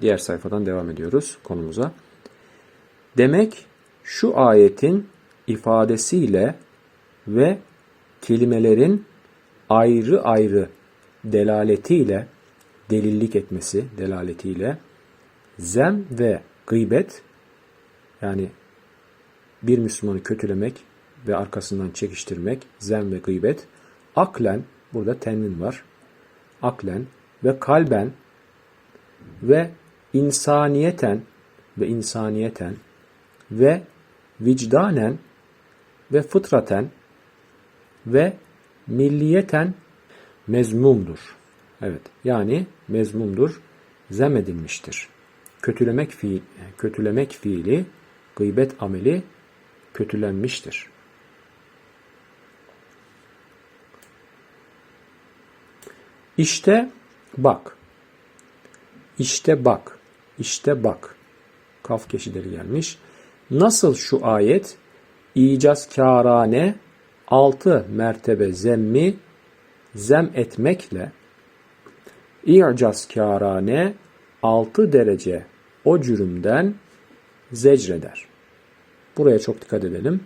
Diğer sayfadan devam ediyoruz konumuza. Demek şu ayetin ifadesiyle ve kelimelerin ayrı ayrı delaletiyle, delillik etmesi delaletiyle zem ve gıybet yani bir Müslümanı kötülemek ve arkasından çekiştirmek, zem ve gıybet aklen, burada tenvin var, aklen ve kalben ve insaniyeten ve insaniyeten ve vicdanen ve fıtraten ve milliyeten mezmumdur. Evet, yani mezmumdur, zem edilmiştir. Kötülemek fiil, kötülemek fiili, gıybet ameli kötülenmiştir. İşte bak. İşte bak. İşte bak. Kaf keşileri gelmiş. Nasıl şu ayet icazkârane altı mertebe zemmi zem etmekle i'cazkârane altı derece o cürümden zecreder. Buraya çok dikkat edelim.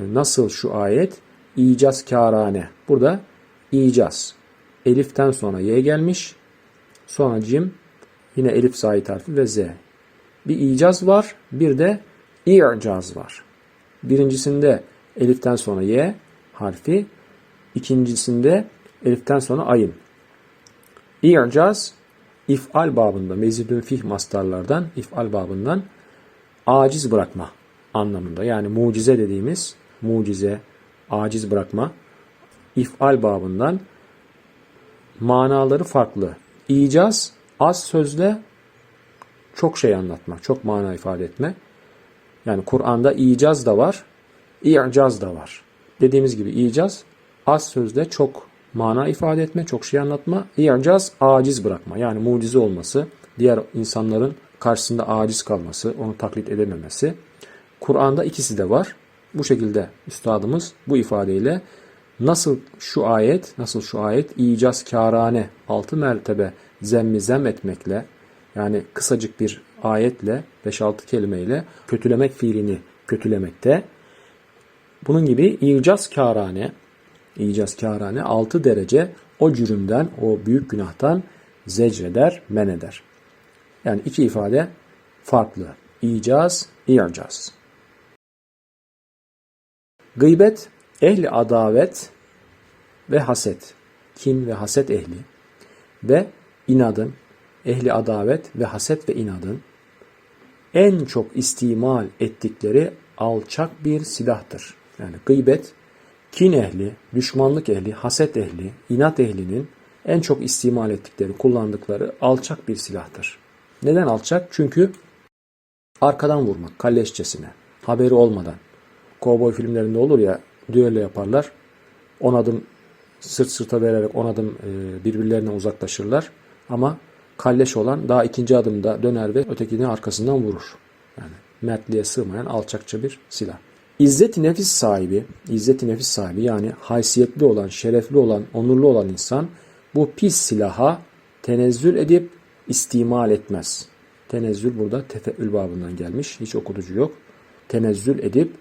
Nasıl şu ayet? İcazkârane. Burada icaz. Eliften sonra y gelmiş. Sonra cim. Yine elif zahit harfi ve z. Bir icaz var. Bir de i'caz var. Birincisinde eliften sonra y harfi. ikincisinde eliften sonra ayın. İ'caz if'al babında mezidün fih mastarlardan if'al babından aciz bırakma anlamında. Yani mucize dediğimiz mucize, aciz bırakma if'al babından manaları farklı. İcaz az sözle çok şey anlatma, çok mana ifade etme. Yani Kur'an'da icaz da var, i'caz da var. Dediğimiz gibi icaz az sözle çok mana ifade etme, çok şey anlatma. İ'caz aciz bırakma. Yani mucize olması, diğer insanların karşısında aciz kalması, onu taklit edememesi. Kur'an'da ikisi de var. Bu şekilde üstadımız bu ifadeyle nasıl şu ayet, nasıl şu ayet icaz kârane, altı mertebe zemmi zem etmekle yani kısacık bir ayetle 5-6 kelimeyle kötülemek fiilini kötülemekte. Bunun gibi icaz kârane, icaz kârane 6 derece o cürümden, o büyük günahtan zecreder, men eder. Yani iki ifade farklı. İcaz, i'caz. Gıybet, ehli adavet ve haset, kin ve haset ehli ve inadın, ehli adavet ve haset ve inadın en çok istimal ettikleri alçak bir silahtır. Yani gıybet, kin ehli, düşmanlık ehli, haset ehli, inat ehlinin en çok istimal ettikleri, kullandıkları alçak bir silahtır. Neden alçak? Çünkü arkadan vurmak, kalleşçesine, haberi olmadan. Kovboy filmlerinde olur ya, düello yaparlar. On adım sırt sırta vererek on adım e, birbirlerine uzaklaşırlar. Ama kalleş olan daha ikinci adımda döner ve ötekini arkasından vurur. Yani mertliğe sığmayan alçakça bir silah. İzzet-i nefis sahibi, izzet-i nefis sahibi yani haysiyetli olan, şerefli olan, onurlu olan insan bu pis silaha tenezzül edip istimal etmez. Tenezzül burada tefeül babından gelmiş. Hiç okuducu yok. Tenezzül edip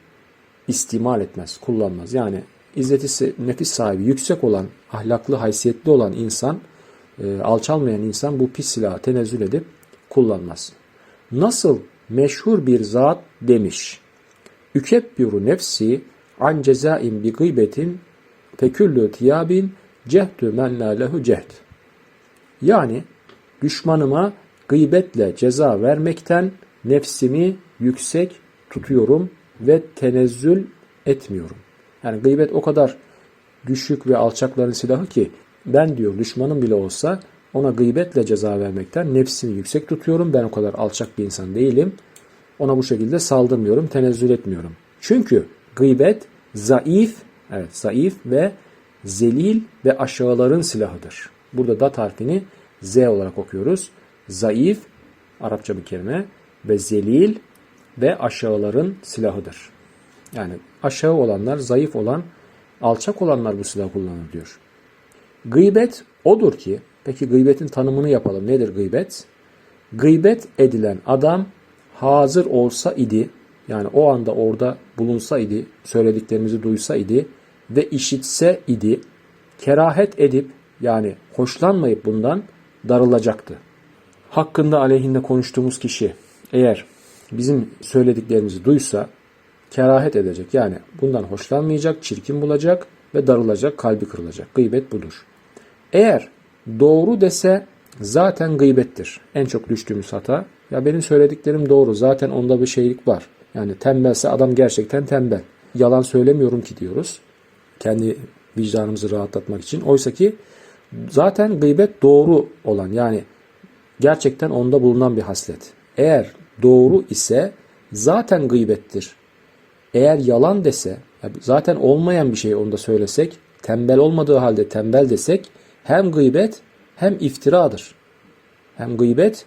istimal etmez, kullanmaz. Yani izzeti nefis sahibi, yüksek olan, ahlaklı, haysiyetli olan insan, e, alçalmayan insan bu pis silahı tenezzül edip kullanmaz. Nasıl meşhur bir zat demiş. Ükebbiru nefsi an cezain bi gıybetin feküllü tiyabin cehdü men la lehu cehd. Yani düşmanıma gıybetle ceza vermekten nefsimi yüksek tutuyorum ve tenezzül etmiyorum. Yani gıybet o kadar düşük ve alçakların silahı ki ben diyor düşmanım bile olsa ona gıybetle ceza vermekten nefsimi yüksek tutuyorum. Ben o kadar alçak bir insan değilim. Ona bu şekilde saldırmıyorum, tenezzül etmiyorum. Çünkü gıybet zayıf, evet zayıf ve zelil ve aşağıların silahıdır. Burada dat harfini Z olarak okuyoruz. Zayıf, Arapça bir kelime ve zelil ve aşağıların silahıdır. Yani aşağı olanlar, zayıf olan, alçak olanlar bu silahı kullanır diyor. Gıybet odur ki, peki gıybetin tanımını yapalım. Nedir gıybet? Gıybet edilen adam hazır olsa idi, yani o anda orada bulunsa idi, söylediklerimizi duysa idi ve işitse idi, kerahet edip yani hoşlanmayıp bundan darılacaktı. Hakkında aleyhinde konuştuğumuz kişi eğer bizim söylediklerimizi duysa kerahet edecek. Yani bundan hoşlanmayacak, çirkin bulacak ve darılacak, kalbi kırılacak. Gıybet budur. Eğer doğru dese zaten gıybettir. En çok düştüğümüz hata. Ya benim söylediklerim doğru. Zaten onda bir şeylik var. Yani tembelse adam gerçekten tembel. Yalan söylemiyorum ki diyoruz. Kendi vicdanımızı rahatlatmak için. Oysa ki zaten gıybet doğru olan yani gerçekten onda bulunan bir haslet. Eğer doğru ise zaten gıybettir. Eğer yalan dese, zaten olmayan bir şey onda söylesek, tembel olmadığı halde tembel desek hem gıybet hem iftiradır. Hem gıybet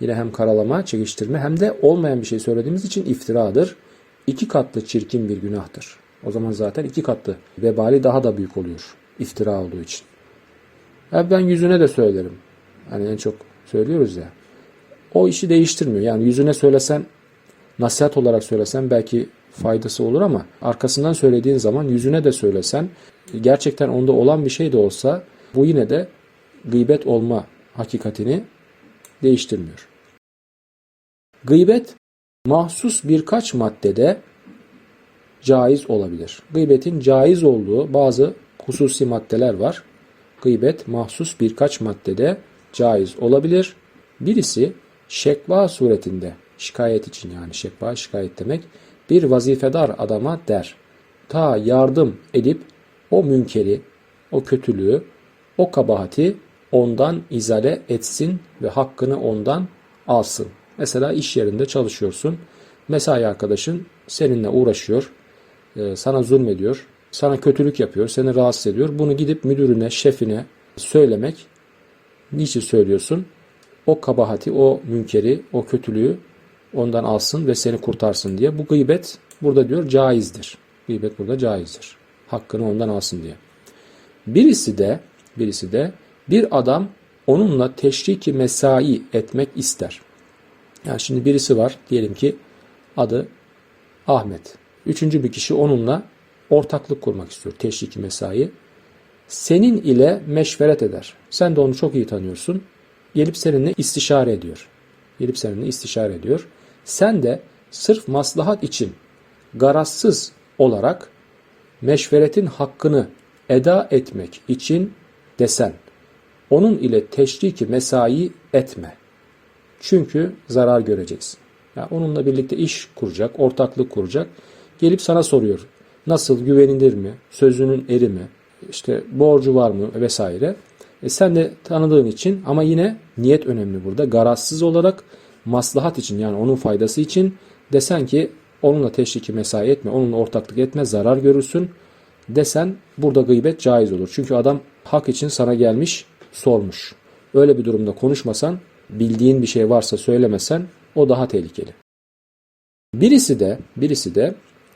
yine hem karalama, çekiştirme hem de olmayan bir şey söylediğimiz için iftiradır. İki katlı çirkin bir günahtır. O zaman zaten iki katlı vebali daha da büyük oluyor iftira olduğu için. Ya ben yüzüne de söylerim. Hani en çok söylüyoruz ya. O işi değiştirmiyor. Yani yüzüne söylesen, nasihat olarak söylesen belki faydası olur ama arkasından söylediğin zaman yüzüne de söylesen, gerçekten onda olan bir şey de olsa bu yine de gıybet olma hakikatini değiştirmiyor. Gıybet mahsus birkaç maddede caiz olabilir. Gıybetin caiz olduğu bazı hususi maddeler var. Gıybet mahsus birkaç maddede caiz olabilir. Birisi şekva suretinde şikayet için yani şekva şikayet demek bir vazifedar adama der. Ta yardım edip o münkeri, o kötülüğü, o kabahati ondan izale etsin ve hakkını ondan alsın. Mesela iş yerinde çalışıyorsun. Mesai arkadaşın seninle uğraşıyor, e, sana zulmediyor, sana kötülük yapıyor, seni rahatsız ediyor. Bunu gidip müdürüne, şefine söylemek. Niçin söylüyorsun? O kabahati, o münkeri, o kötülüğü ondan alsın ve seni kurtarsın diye. Bu gıybet burada diyor caizdir. Gıybet burada caizdir. Hakkını ondan alsın diye. Birisi de birisi de bir adam onunla teşriki mesai etmek ister. Yani şimdi birisi var diyelim ki adı Ahmet. Üçüncü bir kişi onunla ortaklık kurmak istiyor. Teşriki mesai. Senin ile meşveret eder. Sen de onu çok iyi tanıyorsun. Gelip seninle istişare ediyor. Gelip seninle istişare ediyor. Sen de sırf maslahat için garazsız olarak meşveretin hakkını eda etmek için desen onun ile teşriki mesai etme. Çünkü zarar göreceksin. Yani onunla birlikte iş kuracak, ortaklık kuracak. Gelip sana soruyor. Nasıl, güvenilir mi? Sözünün eri mi? İşte borcu var mı? Vesaire. E sen de tanıdığın için ama yine niyet önemli burada. Garazsız olarak maslahat için yani onun faydası için desen ki onunla teşriki mesai etme, onunla ortaklık etme, zarar görürsün desen burada gıybet caiz olur. Çünkü adam hak için sana gelmiş, sormuş. Öyle bir durumda konuşmasan, bildiğin bir şey varsa söylemesen o daha tehlikeli. Birisi de, birisi de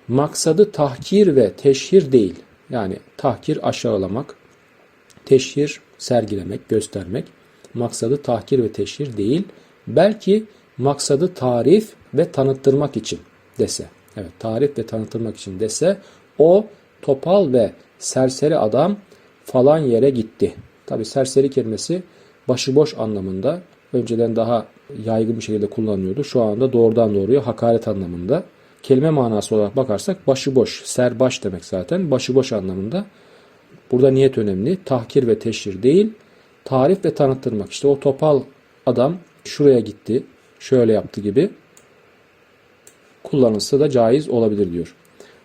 maksadı tahkir ve teşhir değil. Yani tahkir aşağılamak, teşhir sergilemek, göstermek. Maksadı tahkir ve teşhir değil. Belki maksadı tarif ve tanıttırmak için dese. Evet tarif ve tanıttırmak için dese o topal ve serseri adam falan yere gitti. Tabi serseri kelimesi başıboş anlamında önceden daha yaygın bir şekilde kullanılıyordu. Şu anda doğrudan doğruya hakaret anlamında. Kelime manası olarak bakarsak başıboş, serbaş demek zaten. Başıboş anlamında. Burada niyet önemli. Tahkir ve teşhir değil, tarif ve tanıttırmak. İşte o topal adam şuraya gitti, şöyle yaptı gibi kullanılsa da caiz olabilir diyor.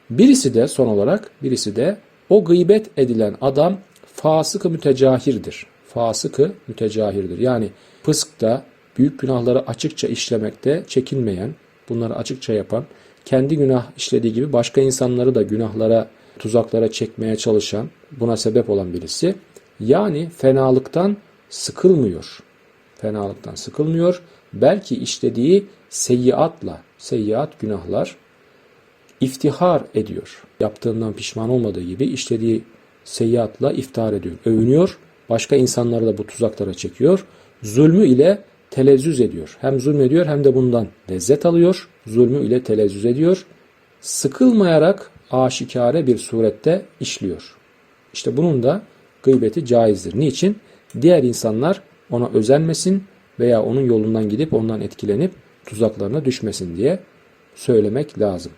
Birisi de son olarak birisi de o gıybet edilen adam fasıkı mütecahirdir. Fasıkı mütecahirdir. Yani fıskta büyük günahları açıkça işlemekte çekinmeyen, bunları açıkça yapan, kendi günah işlediği gibi başka insanları da günahlara, tuzaklara çekmeye çalışan, buna sebep olan birisi. Yani fenalıktan sıkılmıyor. Fenalıktan sıkılmıyor. Belki işlediği seyyiatla, seyyiat günahlar iftihar ediyor. Yaptığından pişman olmadığı gibi işlediği seyyiatla iftihar ediyor. Övünüyor. Başka insanları da bu tuzaklara çekiyor. Zulmü ile telezzüz ediyor. Hem zulmediyor hem de bundan lezzet alıyor. Zulmü ile telezzüz ediyor. Sıkılmayarak aşikare bir surette işliyor. İşte bunun da gıybeti caizdir. Niçin? Diğer insanlar ona özenmesin veya onun yolundan gidip ondan etkilenip tuzaklarına düşmesin diye söylemek lazım.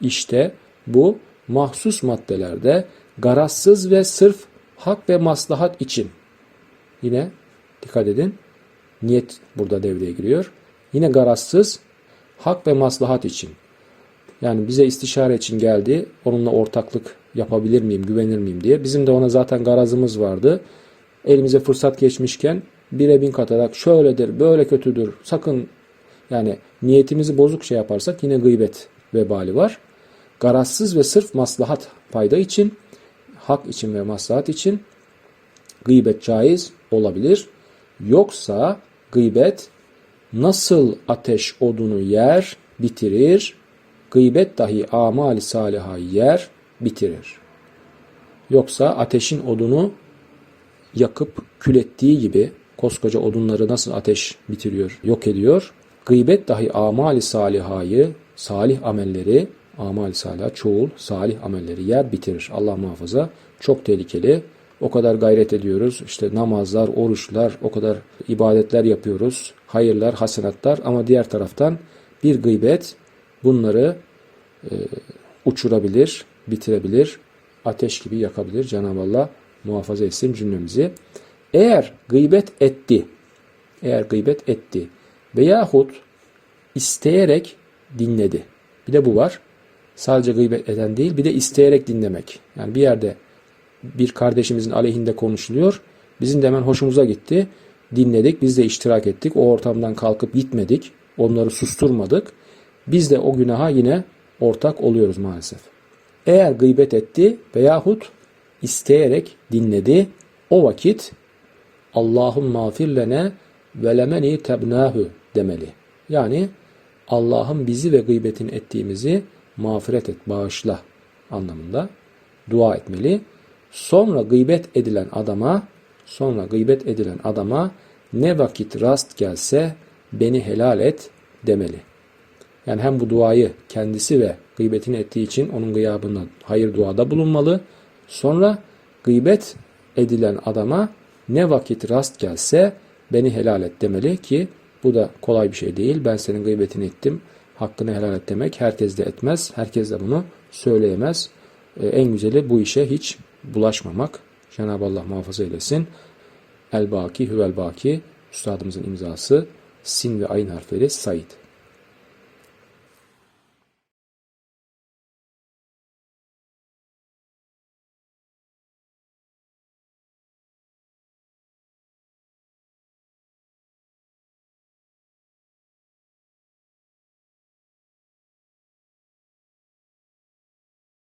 İşte bu mahsus maddelerde garazsız ve sırf hak ve maslahat için yine dikkat edin niyet burada devreye giriyor. Yine garazsız hak ve maslahat için yani bize istişare için geldi. Onunla ortaklık yapabilir miyim, güvenir miyim diye. Bizim de ona zaten garazımız vardı. Elimize fırsat geçmişken bire bin katarak şöyledir, böyle kötüdür. Sakın yani niyetimizi bozuk şey yaparsak yine gıybet vebali var. Garazsız ve sırf maslahat fayda için, hak için ve maslahat için gıybet caiz olabilir. Yoksa gıybet nasıl ateş odunu yer, bitirir, gıybet dahi amali salihayı yer, bitirir. Yoksa ateşin odunu yakıp kül ettiği gibi koskoca odunları nasıl ateş bitiriyor, yok ediyor. Gıybet dahi amali salihayı, salih amelleri, amali salih çoğul, salih amelleri yer bitirir. Allah muhafaza çok tehlikeli. O kadar gayret ediyoruz. İşte namazlar, oruçlar, o kadar ibadetler yapıyoruz. Hayırlar, hasenatlar ama diğer taraftan bir gıybet bunları e, uçurabilir, bitirebilir, ateş gibi yakabilir. Cenab-ı Allah muhafaza etsin cümlemizi. Eğer gıybet etti, eğer gıybet etti veyahut isteyerek dinledi. Bir de bu var. Sadece gıybet eden değil, bir de isteyerek dinlemek. Yani bir yerde bir kardeşimizin aleyhinde konuşuluyor. Bizim de hemen hoşumuza gitti. Dinledik, biz de iştirak ettik. O ortamdan kalkıp gitmedik. Onları susturmadık. Biz de o günaha yine ortak oluyoruz maalesef. Eğer gıybet etti veyahut isteyerek dinledi o vakit Allahum mağfir lene ve lemeni tebnahu demeli. Yani Allah'ım bizi ve gıybetin ettiğimizi mağfiret et, bağışla anlamında dua etmeli. Sonra gıybet edilen adama sonra gıybet edilen adama ne vakit rast gelse beni helal et demeli. Yani hem bu duayı kendisi ve gıybetini ettiği için onun gıyabından hayır duada bulunmalı. Sonra gıybet edilen adama ne vakit rast gelse beni helal et demeli ki bu da kolay bir şey değil. Ben senin gıybetini ettim. Hakkını helal et demek herkes de etmez. Herkes de bunu söyleyemez. Ee, en güzeli bu işe hiç bulaşmamak. Cenab-ı Allah muhafaza eylesin. El Baki Hüvel Baki Üstadımızın imzası Sin ve Ayın harfleri Said.